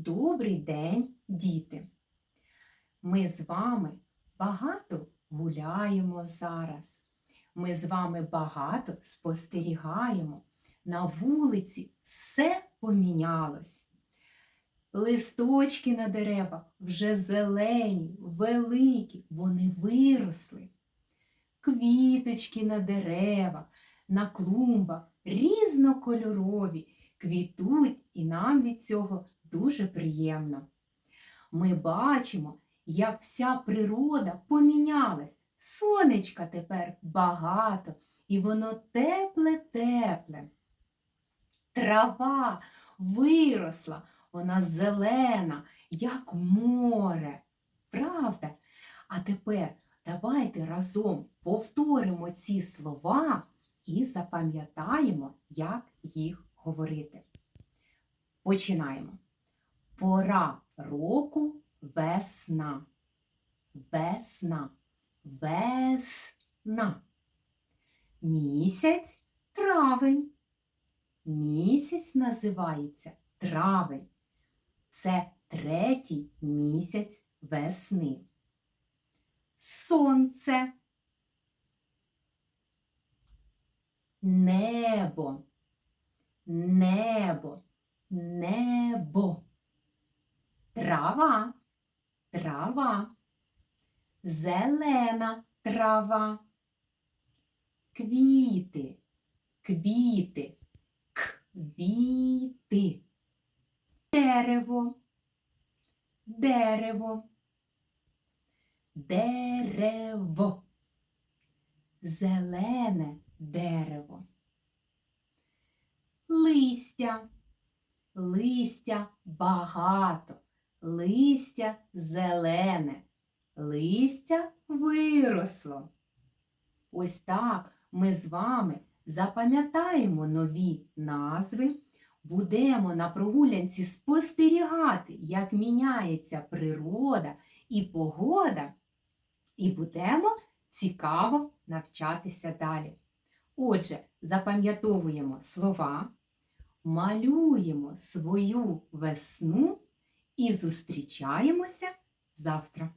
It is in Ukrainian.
Добрий день, діти! Ми з вами багато гуляємо зараз. Ми з вами багато спостерігаємо. На вулиці все помінялось. Листочки на деревах вже зелені, великі, вони виросли. Квіточки на деревах, на клумбах різнокольорові, квітуть, і нам від цього дуже приємно. Ми бачимо, як вся природа помінялась. Сонечка тепер багато, і воно тепле-тепле. Трава виросла, вона зелена, як море. Правда? А тепер давайте разом повторимо ці слова і запам'ятаємо, як їх говорити. Починаємо. Пора року весна. Весна. Весна. Місяць травень. Місяць називається травень. Це третій місяць весни. Сонце. Небо. Небо. Небо. Трава. Трава. Зелена трава. Квіти. Квіти. Квіти. Дерево. Дерево. Дерево. Зелене дерево. Листя. Листя багато. Листя зелене. Листя виросло. Ось так ми з вами запам'ятаємо нові назви, будемо на прогулянці спостерігати, як міняється природа і погода, і будемо цікаво навчатися далі. Отже, запам'ятовуємо слова, малюємо свою весну і зустрічаємося завтра.